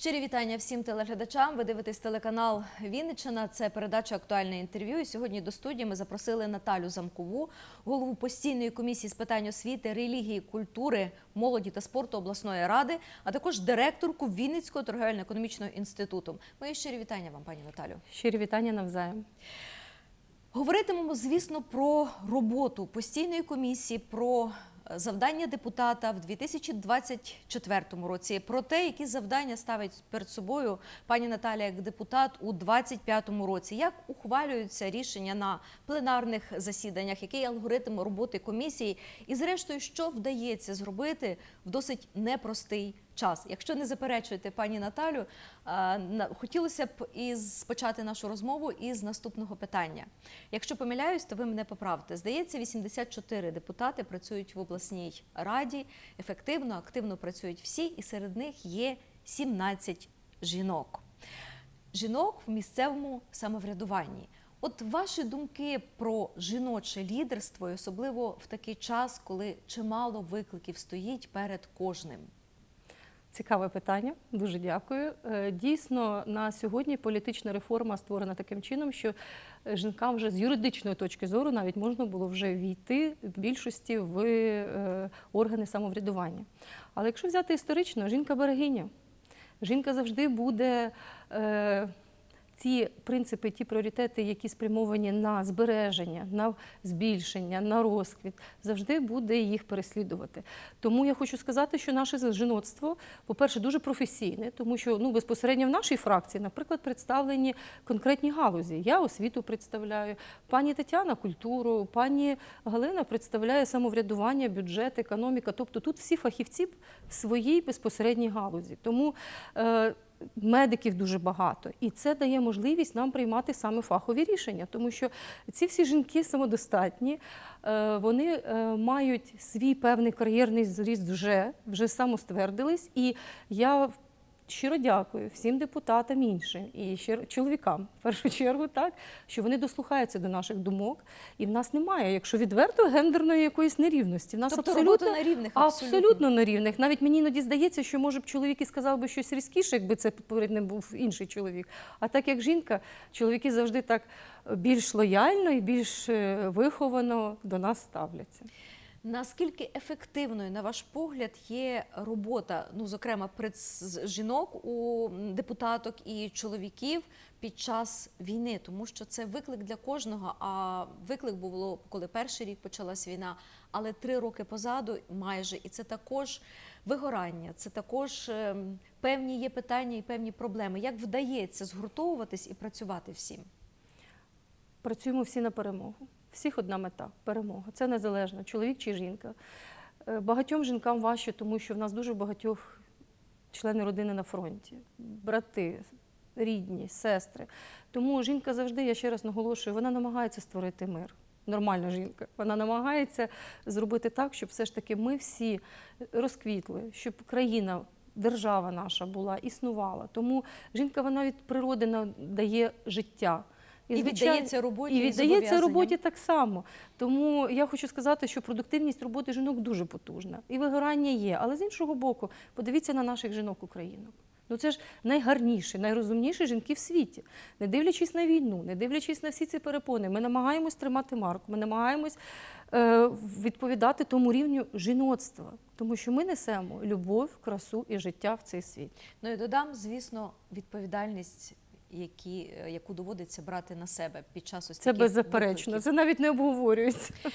Щирі вітання всім телеглядачам. Ви дивитесь телеканал Вінниччина. Це передача актуальне інтерв'ю. І сьогодні до студії ми запросили Наталю Замкову, голову постійної комісії з питань освіти, релігії, культури, молоді та спорту обласної ради, а також директорку Вінницького торговельно-економічного інституту. Мої щирі вітання вам, пані Наталю. Щирі вітання навзаєм. Говоритимемо, звісно, про роботу постійної комісії, про завдання депутата в 2024 році, про те, які завдання ставить перед собою пані Наталя як депутат у 2025 році, як ухвалюються рішення на пленарних засіданнях, який алгоритм роботи комісії, і, зрештою, що вдається зробити в досить непростий час. Якщо не заперечуєте, пані Наталю, хотілося б із почати нашу розмову із наступного питання. Якщо помиляюсь, то ви мене поправте. Здається, 84 депутати працюють в обласній раді, ефективно, активно працюють всі, і серед них є 17 жінок. Жінок в місцевому самоврядуванні. От ваші думки про жіноче лідерство, і особливо в такий час, коли чимало викликів стоїть перед кожним. Цікаве питання. Дуже дякую. Е, Дійсно, на сьогодні політична реформа створена таким чином, що е, жінкам вже з юридичної точки зору навіть можна було вже війти в більшості в е, органи самоврядування. Але якщо взяти історично, жінка берегиня. Жінка завжди буде. Ті принципи, ті пріоритети, які спрямовані на збереження, на збільшення, на розквіт, завжди буде їх переслідувати. Тому я хочу сказати, що наше жіноцтво, по-перше, дуже професійне, тому що ну безпосередньо в нашій фракції, наприклад, представлені конкретні галузі. Я освіту представляю, пані Тетяна культуру, пані Галина представляє самоврядування, бюджет, економіка. Тобто тут всі фахівці в своїй безпосередній галузі. Тому е, медиків дуже багато, і це дає можливість нам приймати саме фахові рішення, тому що ці всі жінки самодостатні, е, вони е, мають свій певний кар'єрний зріст вже, вже самоствердились. І я щиро дякую всім депутатам іншим і щиро- чоловікам в першу чергу, так що вони дослухаються до наших думок, і в нас немає, якщо відверто гендерної якоїсь нерівності. В нас Тобто абсолютно на рівних абсолютно. абсолютно на рівних. Навіть мені іноді здається, що може б чоловік і сказав би щось різкіше, якби це перед ним був інший чоловік. А так як жінка, чоловіки завжди так більш лояльно і більш е, виховано до нас ставляться. Наскільки ефективною, на ваш погляд, є робота, ну зокрема жінок у депутаток і чоловіків під час війни, тому що це виклик для кожного. А виклик було, коли перший рік почалась війна, але три роки позаду майже, і це також вигорання, це також ем, певні є питання і певні проблеми. Як вдається згуртовуватись і працювати всім? Працюємо всі на перемогу. Всіх одна мета перемога. Це незалежно, чоловік чи жінка. Е, Багатьом жінкам важче, тому що в нас дуже багатьох члени родини на фронті, брати, рідні, сестри. Тому жінка завжди, я ще раз наголошую, вона намагається створити мир. Нормальна жінка. Вона намагається зробити так, щоб все ж таки ми всі розквітли, щоб країна, держава наша була, існувала. Тому жінка вона від природи дає життя. І звичайно- віддається роботі, і і віддається роботі так само. Тому я хочу сказати, що продуктивність роботи жінок дуже потужна. І вигорання є. Але з іншого боку, подивіться на наших жінок-українок. Ну це ж найгарніші, найрозумніші жінки в світі. Не дивлячись на війну, не дивлячись на всі ці перепони, ми намагаємось тримати марку, ми намагаємось е, відповідати тому рівню жіноцтва, тому що ми несемо любов, красу і життя в цей світ. Ну і додам, звісно, відповідальність, які, е, яку доводиться брати на себе під час ось Це таких беззаперечно, викликів. це навіть не обговорюється.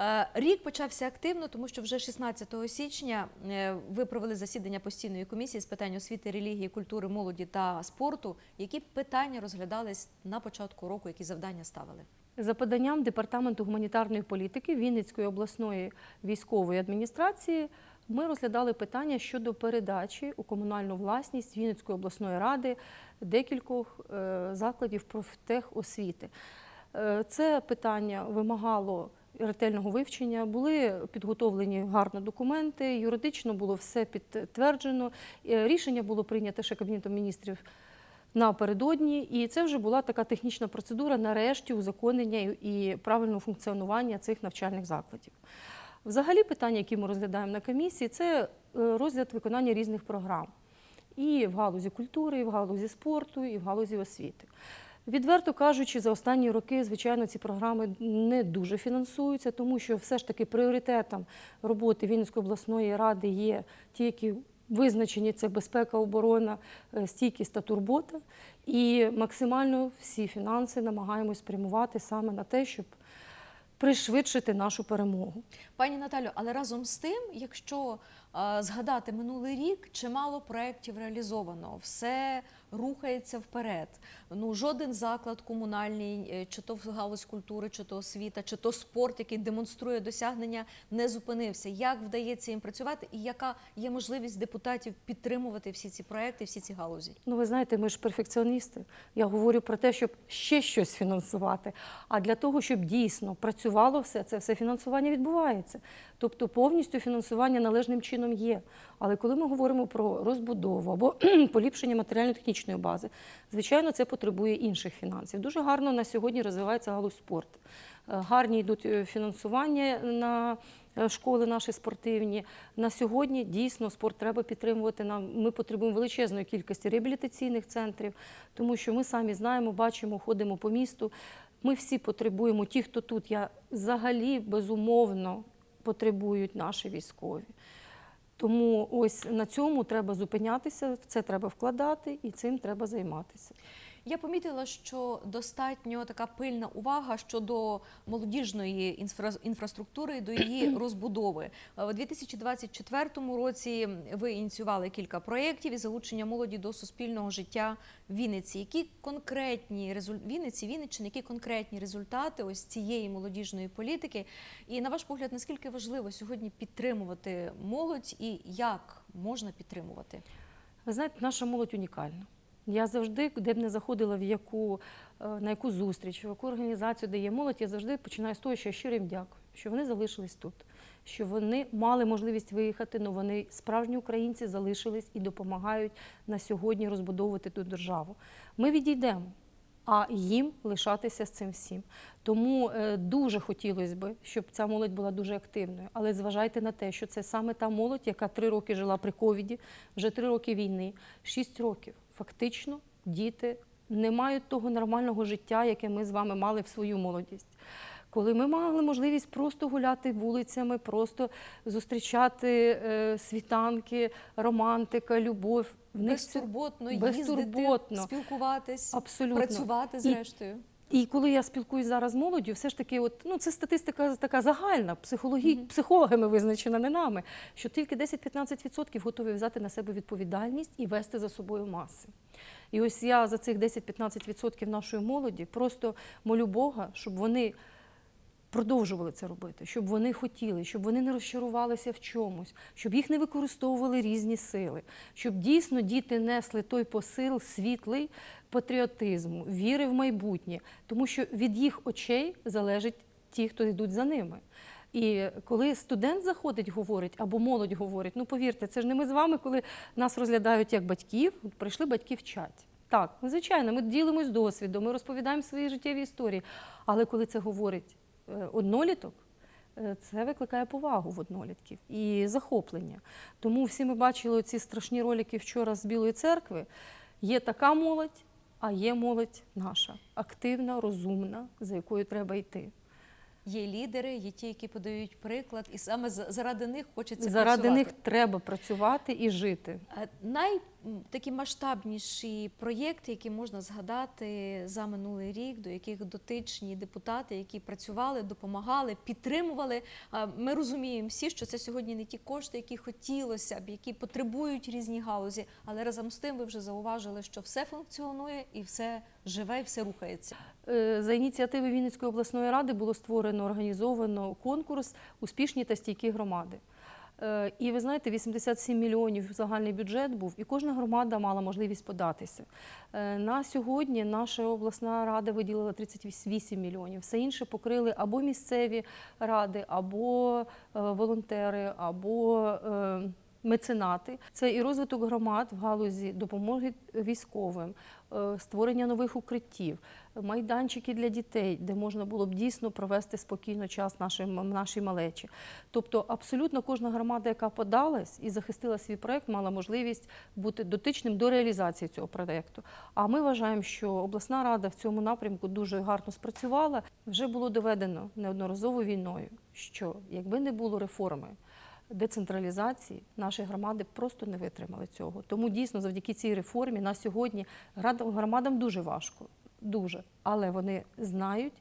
Е, Рік почався активно, тому що вже 16 січня е, ви провели засідання постійної комісії з питань освіти, релігії, культури, молоді та спорту. Які питання розглядались на початку року, які завдання ставили? За поданням департаменту гуманітарної політики Вінницької обласної військової адміністрації ми розглядали питання щодо передачі у комунальну власність Вінницької обласної ради декількох е, закладів профтехосвіти. Е, Це питання вимагало ретельного вивчення, були підготовлені гарно документи, юридично було все підтверджено. Рішення було прийнято ще Кабінетом міністрів напередодні, і це вже була така технічна процедура нарешті узаконення і правильного функціонування цих навчальних закладів. Взагалі, питання, які ми розглядаємо на комісії, це е, розгляд виконання різних програм. і в галузі культури, і в галузі спорту, і в галузі освіти. Відверто кажучи, за останні роки, звичайно, ці програми не дуже фінансуються, тому що все ж таки пріоритетом роботи Вінницької обласної ради є ті, які визначені це безпека, оборона, е, стійкість та турбота. І максимально всі фінанси намагаємось спрямувати саме на те, щоб пришвидшити нашу перемогу. Пані Наталю, але разом з тим, якщо згадати минулий рік, чимало проєктів реалізовано, все рухається вперед. Ну жоден заклад комунальний, е, чи то галузь культури, чи то освіта, чи то спорт, який демонструє досягнення, не зупинився. Як вдається їм працювати, і яка є можливість депутатів підтримувати всі ці проекти, всі ці галузі? Ну, ви знаєте, ми ж перфекціоністи. Я говорю про те, щоб ще щось фінансувати. А для того, щоб дійсно працювало все, це все фінансування відбувається. Тобто повністю фінансування належним чином є. Але коли ми говоримо про розбудову або поліпшення матеріально-технічної бази, звичайно, це потребує інших фінансів. Дуже гарно на сьогодні розвивається галузь спорту. Е, Гарні йдуть е, фінансування на е, школи наші спортивні. На сьогодні дійсно спорт треба підтримувати. Нам ми потребуємо величезної кількості реабілітаційних центрів, тому що ми самі знаємо, бачимо, ходимо по місту. Ми всі потребуємо, ті, хто тут, я взагалі безумовно потребують наші військові. Тому ось на цьому треба зупинятися, в це треба вкладати і цим треба займатися. Я помітила, що достатньо така пильна увага щодо молодіжної інфра- інфраструктури, до її розбудови. У 2024 році ви ініціювали кілька проєктів із залучення молоді до суспільного життя в Вінниці. Які конкретні результ... Вінниці, Вінниччини, які конкретні результати ось цієї молодіжної політики? І на ваш погляд, наскільки важливо сьогодні підтримувати молодь і як можна підтримувати? Ви знаєте, наша молодь унікальна. Я завжди, де б не заходила в яку, е, на яку зустріч, в яку організацію, де є молодь, я завжди починаю з того, що я щиро дякую, що вони залишились тут, що вони мали можливість виїхати, але вони справжні українці залишились і допомагають на сьогодні розбудовувати ту державу. Ми відійдемо. А їм лишатися з цим всім. Тому е, дуже хотілося б, щоб ця молодь була дуже активною. Але зважайте на те, що це саме та молодь, яка три роки жила при ковіді, вже три роки війни, шість років. Фактично, діти не мають того нормального життя, яке ми з вами мали в свою молодість. Коли ми мали можливість просто гуляти вулицями, просто зустрічати е, світанки, романтика, любов. В них безтурботно. їздити, спілкуватись, Абсолютно. працювати зрештою. І коли я спілкуюсь зараз з молоддю, все ж таки, от, ну, це статистика така загальна, психологі... психологами визначена, не нами, що тільки 10-15% готові взяти на себе відповідальність і вести за собою маси. І ось я за цих 10-15% нашої молоді просто молю Бога, щоб вони продовжували це робити, щоб вони хотіли, щоб вони не розчарувалися в чомусь, щоб їх не використовували різні сили, щоб дійсно діти несли той посил світлий патріотизму, віри в майбутнє, тому що від їх очей залежить ті, хто йдуть за ними. І коли студент заходить, говорить, або молодь говорить, ну повірте, це ж не ми з вами, коли нас розглядають як батьків, прийшли батьки вчать. Так, звичайно, ми ділимось досвідом, ми розповідаємо свої життєві історії. Але коли це говорить одноліток, е, це викликає повагу в однолітків і захоплення. Тому всі ми бачили ці страшні ролики вчора з Білої церкви. Є така молодь, а є молодь наша, активна, розумна, за якою треба йти. Є лідери, є ті, які подають приклад, і саме заради них хочеться Заради працювати. них треба працювати і жити. Е, Най такі масштабніші проєкти, які можна згадати за минулий рік, до яких дотичні депутати, які працювали, допомагали, підтримували. Ми розуміємо всі, що це сьогодні не ті кошти, які хотілося б, які потребують різні галузі. Але разом з тим ви вже зауважили, що все функціонує і все живе, і все рухається. Е, За ініціативи Вінницької обласної ради було створено, організовано конкурс Успішні та стійкі громади. Е, І ви знаєте, 87 мільйонів загальний бюджет був, і кожна громада мала можливість податися. Е, На сьогодні наша обласна рада виділила 38 мільйонів. Все інше покрили або місцеві ради, або е, волонтери, або меценати. Це і розвиток громад в галузі допомоги військовим, е, створення нових укриттів, майданчики для дітей, де можна було б дійсно провести спокійно час нашим нашій малечі. Тобто, абсолютно кожна громада, яка подалась і захистила свій проект, мала можливість бути дотичним до реалізації цього проекту. А ми вважаємо, що обласна рада в цьому напрямку дуже гарно спрацювала. Вже було доведено неодноразово війною, що якби не було реформи. Децентралізації наші громади просто не витримали цього. Тому дійсно, завдяки цій реформі на сьогодні громадам дуже важко, дуже, але вони знають,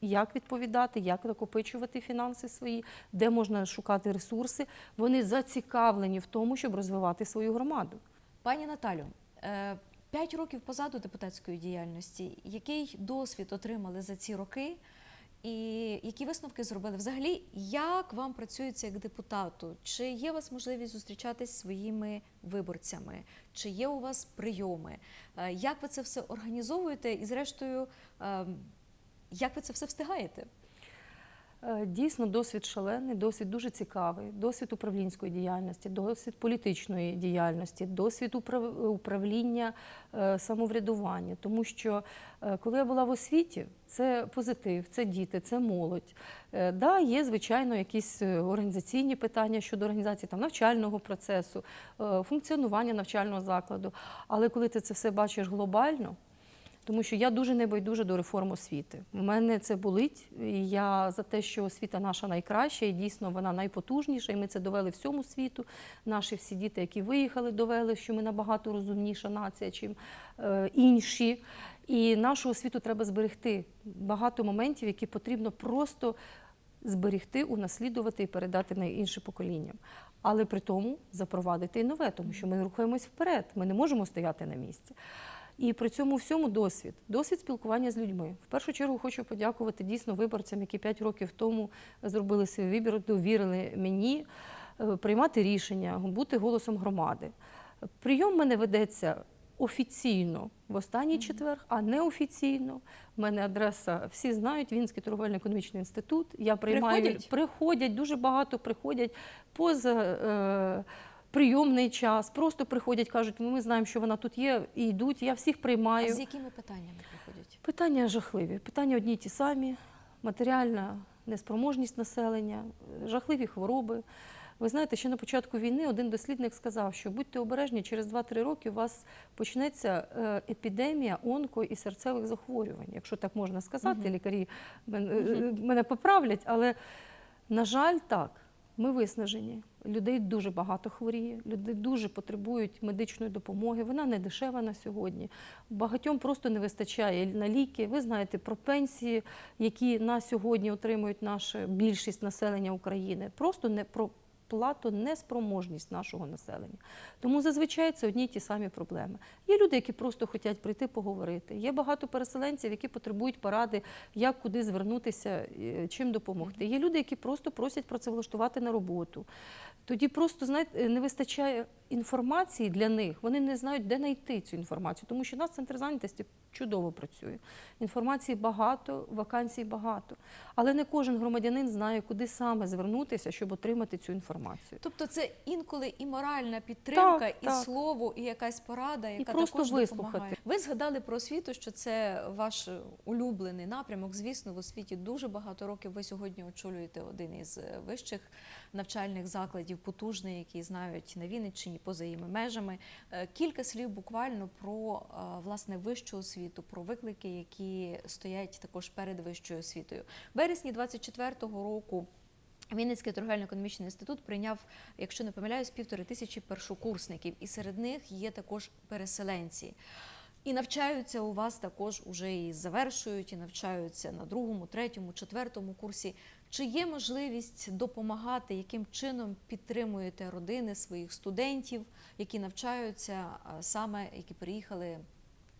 як відповідати, як накопичувати фінанси свої, де можна шукати ресурси. Вони зацікавлені в тому, щоб розвивати свою громаду. Пані Наталю, е, п'ять років позаду депутатської діяльності. Який досвід отримали за ці роки? І які висновки зробили? Взагалі, як вам працюється як депутату? Чи є у вас можливість зустрічатись зі своїми виборцями? Чи є у вас прийоми? Е, Як ви це все організовуєте? І зрештою, е, як ви це все встигаєте? Е, Дійсно, досвід шалений, досвід дуже цікавий, досвід управлінської діяльності, досвід політичної діяльності, досвід управління е, самоврядування. Тому що е, коли я була в освіті, це позитив, це діти, це молодь. Да, є, звичайно, якісь організаційні питання щодо організації там, навчального процесу, функціонування навчального закладу. Але коли ти це все бачиш глобально, тому що я дуже небайдужа до реформ освіти. У мене це болить. І я за те, що освіта наша найкраща, і дійсно вона найпотужніша. І ми це довели всьому світу. Наші всі діти, які виїхали, довели, що ми набагато розумніша нація, чим е, інші. І нашу освіту треба зберегти. Багато моментів, які потрібно просто зберегти, унаслідувати і передати на інше покоління. Але при тому запровадити і нове, тому що ми рухаємось вперед. Ми не можемо стояти на місці. І при цьому всьому досвід, досвід спілкування з людьми. В першу чергу хочу подякувати дійсно виборцям, які 5 років тому зробили свій вибір, довірили мені е, приймати рішення, бути голосом громади. Прийом мене ведеться офіційно в останній четвер, а неофіційно. У мене адреса всі знають, Вінський торговельно-економічний інститут. Я приймаю Приходять? приходять дуже багато приходять поза. Прийомний час, просто приходять, кажуть, «Ну, ми знаємо, що вона тут є, і йдуть. Я всіх приймаю. А з якими питаннями приходять? Питання жахливі. Питання одні й ті самі: матеріальна неспроможність населення, жахливі хвороби. Ви знаєте, ще на початку війни один дослідник сказав, що будьте обережні, через 2-3 роки у вас почнеться е, епідемія онко і серцевих захворювань, якщо так можна сказати. Мгм. Лікарі мен- е, мене поправлять, але на жаль, так. Ми виснажені. Людей дуже багато хворіє, люди дуже потребують медичної допомоги. Вона не дешева на сьогодні. Багатьом просто не вистачає на ліки. Ви знаєте про пенсії, які на сьогодні отримують наша більшість населення України. Просто не про платонеспроможність нашого населення. Тому зазвичай це одні й ті самі проблеми. Є люди, які просто хочуть прийти поговорити. Є багато переселенців, які потребують поради, як куди звернутися, е, чим допомогти. Є люди, які просто просять працевлаштувати на роботу. Тоді просто знаєте, не вистачає інформації для них. Вони не знають, де знайти цю інформацію, тому що наш центр зайнятості чудово працює. Інформації багато, вакансій багато. Але не кожен громадянин знає, куди саме звернутися, щоб отримати цю інформацію. Тобто це інколи і моральна підтримка, Так, і так. слово, і якась порада, яка просто також вислухати. допомагає. Ви згадали про освіту, що це ваш улюблений напрямок. Звісно, в освіті дуже багато років. Ви сьогодні очолюєте один із вищих навчальних закладів, потужний, який знають на Вінниччині, поза її межами. Е, Кілька слів буквально про е, власне вищу освіту, про виклики, які стоять також перед вищою освітою. В Вересні 24-го року. Вінницький торгельно-економічний інститут прийняв, якщо не помиляюсь, півтори тисячі першокурсників, і серед них є також переселенці. І навчаються у вас також уже і завершують, і навчаються на другому, третьому, четвертому курсі. Чи є можливість допомагати, яким чином підтримуєте родини своїх студентів, які навчаються саме, які приїхали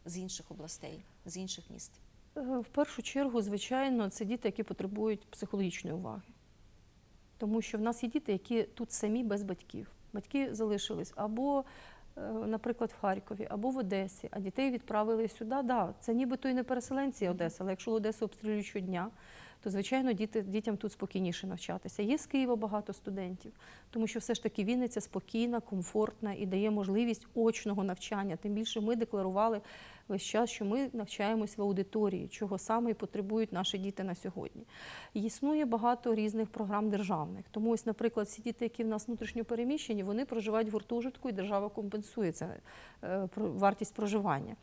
з інших областей, з інших міст? Е, В першу чергу, звичайно, це діти, які потребують психологічної уваги. Тому що в нас є діти, які тут самі без батьків. Батьки залишились або, наприклад, в Харкові, або в Одесі, а дітей відправили сюди. Да, це нібито і не переселенці Одеси, але якщо Одесу обстрілюють щодня, то звичайно діти, дітям тут спокійніше навчатися. Є з Києва багато студентів, тому що все ж таки Вінниця спокійна, комфортна і дає можливість очного навчання. Тим більше ми декларували весь час, що ми навчаємось в аудиторії, чого саме і потребують наші діти на сьогодні. Існує багато різних програм державних. Тому, ось, наприклад, всі діти, які в нас внутрішньо переміщені, вони проживають в гуртожитку, і держава компенсує це е, вартість проживання.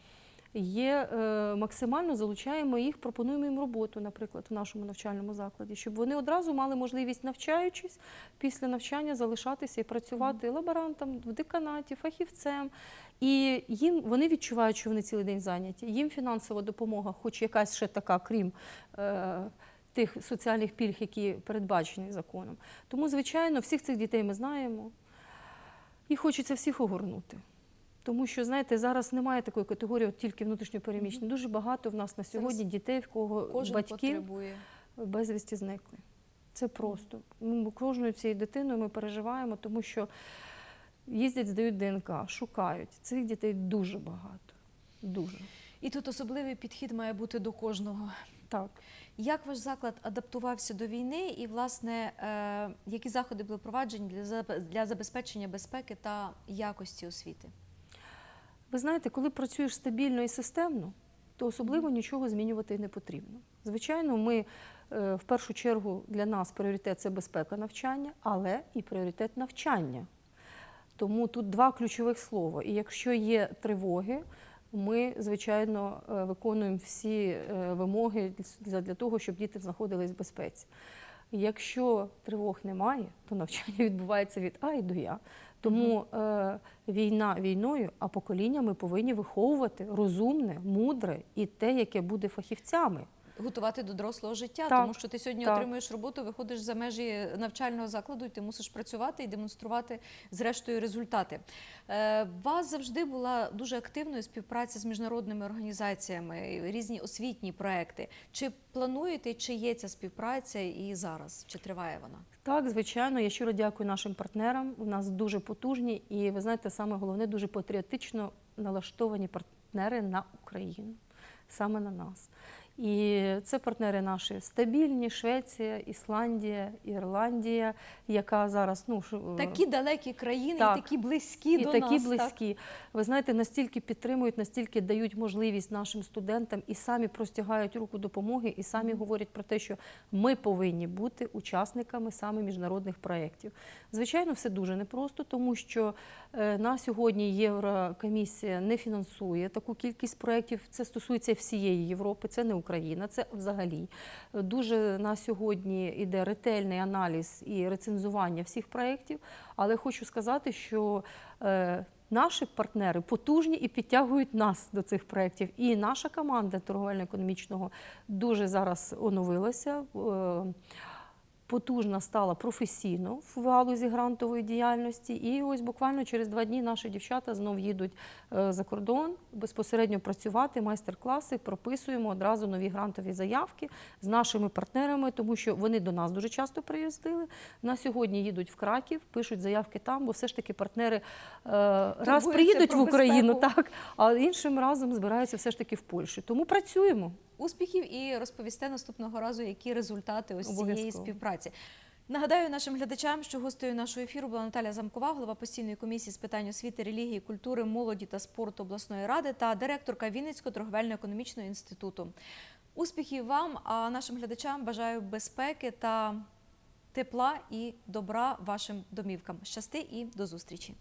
Є е, максимально залучаємо їх, пропонуємо їм роботу, наприклад, в нашому навчальному закладі, щоб вони одразу мали можливість, навчаючись, після навчання залишатися і працювати лаборантом в деканаті, фахівцем. І їм вони відчувають, що вони цілий день зайняті. Їм фінансова допомога, хоч якась ще така, крім е, тих соціальних пільг, які передбачені законом. Тому, звичайно, всіх цих дітей ми знаємо, і хочеться всіх огорнути. Тому що, знаєте, зараз немає такої категорії, от тільки внутрішньопереміщені. Дуже багато в нас на сьогодні дітей, в кого Кожен батьків потребує. безвісті зникли. Це просто. Ми кожною цією дитиною ми переживаємо, тому що їздять, здають ДНК, шукають. Цих дітей дуже багато. Дуже. І тут особливий підхід має бути до кожного. Так. Як ваш заклад адаптувався до війни, і власне е, які заходи були впроваджені для для забезпечення безпеки та якості освіти? Ви знаєте, коли працюєш стабільно і системно, то особливо нічого змінювати не потрібно. Звичайно, ми е, в першу чергу для нас пріоритет це безпека навчання, але і пріоритет навчання. Тому тут два ключових слова. І якщо є тривоги, ми, звичайно, е, виконуємо всі е, вимоги для для того, щоб діти знаходились в безпеці. Якщо тривог немає, то навчання відбувається від А і до Я. Тому е, війна війною, а покоління ми повинні виховувати розумне, мудре і те, яке буде фахівцями. Готувати до дорослого життя, Так, тому що ти сьогодні так. отримуєш роботу, виходиш за межі навчального закладу, і ти мусиш працювати і демонструвати зрештою результати. Е, вас завжди була дуже активною співпраця з міжнародними організаціями, різні освітні проекти. Чи плануєте, чи є ця співпраця і зараз? Чи триває вона? Так, звичайно, я щиро дякую нашим партнерам. У нас дуже потужні і ви знаєте, саме головне, дуже патріотично налаштовані партнери на Україну, саме на нас. І це партнери наші стабільні: Швеція, Ісландія, Ірландія, яка зараз ну ш- Такі далекі країни, Так. і такі близькі і до такі нас. так? близькі. Ви знаєте, настільки підтримують, настільки дають можливість нашим студентам і самі простягають руку допомоги, і самі говорять про те, що ми повинні бути учасниками саме міжнародних проєктів. Звичайно, все дуже непросто, тому що е, на сьогодні Єврокомісія не фінансує таку кількість проєктів. Це стосується всієї Європи, це не Україна, це взагалі. Е, Дуже на сьогодні йде ретельний аналіз і рецензування всіх проєктів. Але хочу сказати, що е, наші партнери потужні і підтягують нас до цих проєктів. І наша команда торговельно-економічного дуже зараз оновилася. Потужна стала професійно в галузі грантової діяльності, і ось буквально через два дні наші дівчата знов їдуть е, за кордон безпосередньо працювати, майстер-класи, прописуємо одразу нові грантові заявки з нашими партнерами, тому що вони до нас дуже часто приїздили. На сьогодні їдуть в Краків, пишуть заявки там, бо все ж таки партнери е, раз приїдуть в Україну, безпеку. так, а іншим разом збираються все ж таки в Польщі. Тому працюємо. Успіхів і розповісте наступного разу, які результати ось цієї співпраці. Нагадаю нашим глядачам, що гостею нашого ефіру була Наталя Замкова, голова постійної комісії з питань освіти, релігії, культури, молоді та спорту обласної ради та директорка Вінницького торговельно-економічного інституту. Успіхів вам, а нашим глядачам бажаю безпеки та тепла і добра вашим домівкам. Щасти і до зустрічі!